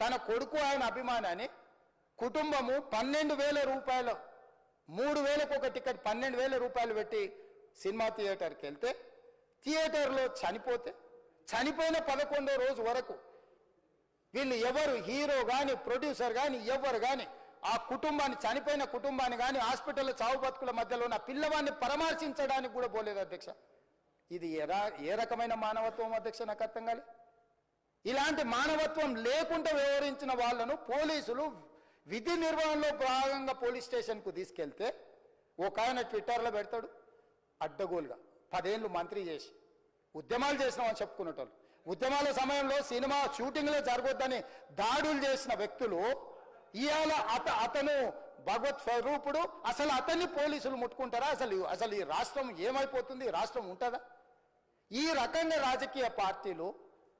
తన కొడుకు ఆయన అభిమానాన్ని కుటుంబము పన్నెండు వేల రూపాయలు మూడు వేలకు ఒక టికెట్ పన్నెండు వేల రూపాయలు పెట్టి సినిమా థియేటర్కి వెళ్తే థియేటర్లో చనిపోతే చనిపోయిన పదకొండో రోజు వరకు వీళ్ళు ఎవరు హీరో కానీ ప్రొడ్యూసర్ కానీ ఎవరు కానీ ఆ కుటుంబాన్ని చనిపోయిన కుటుంబాన్ని కానీ హాస్పిటల్లో చావు బతుకుల మధ్యలో ఉన్న పిల్లవాడిని పరామర్శించడానికి కూడా పోలేదు అధ్యక్ష. ఇది ఎలా ఏ రకమైన మానవత్వం అధ్యక్ష నాకు అర్థం కాలేదు ఇలాంటి మానవత్వం లేకుండా వ్యవహరించిన వాళ్ళను పోలీసులు విధి నిర్వహణలో భాగంగా పోలీస్ స్టేషన్కు తీసుకెళ్తే ఒక ఆయన ట్విట్టర్లో పెడతాడు అడ్డగోలుగా. పదేళ్ళు మంత్రి చేసి ఉద్యమాలు చేసినామని చెప్పుకునేటోళ్ళు. ఉద్యమాల సమయంలో సినిమా షూటింగ్లో జరగొద్దని దాడులు చేసిన వ్యక్తులు ఇవాళ అత అతను భగవత్ స్వరూపుడు అసలు అతన్ని పోలీసులు ముట్టుకుంటారా? అసలు అసలు ఈ రాష్ట్రం ఏమైపోతుంది? రాష్ట్రం ఉంటుందా? ఈ రకంగా రాజకీయ పార్టీలు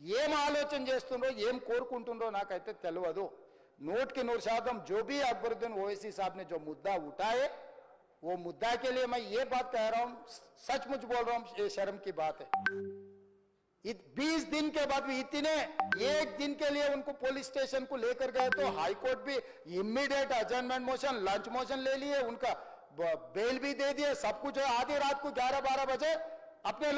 ఏం ఆలోచన చేస్తుండ్రో ఏం కోరుకుంటుండ్రో నాకైతే తెలియదు नोट के नूर शादम जो भी अकबरुद्दीन ओवैसी साहब ने जो मुद्दा उठाए वो मुद्दा के लिए मैं ये बात कह रहा हूं सचमुच बोल रहा हूं ये शर्म की बात है बीस दिन के बाद भी इतने एक दिन के लिए उनको पुलिस स्टेशन को लेकर गए तो हाई कोर्ट भी immediate adjournment motion lunch motion ले लिए उनका ब- बेल भी दे दिए सब कुछ है आधी रात को ग्यारह बारह बजे अपने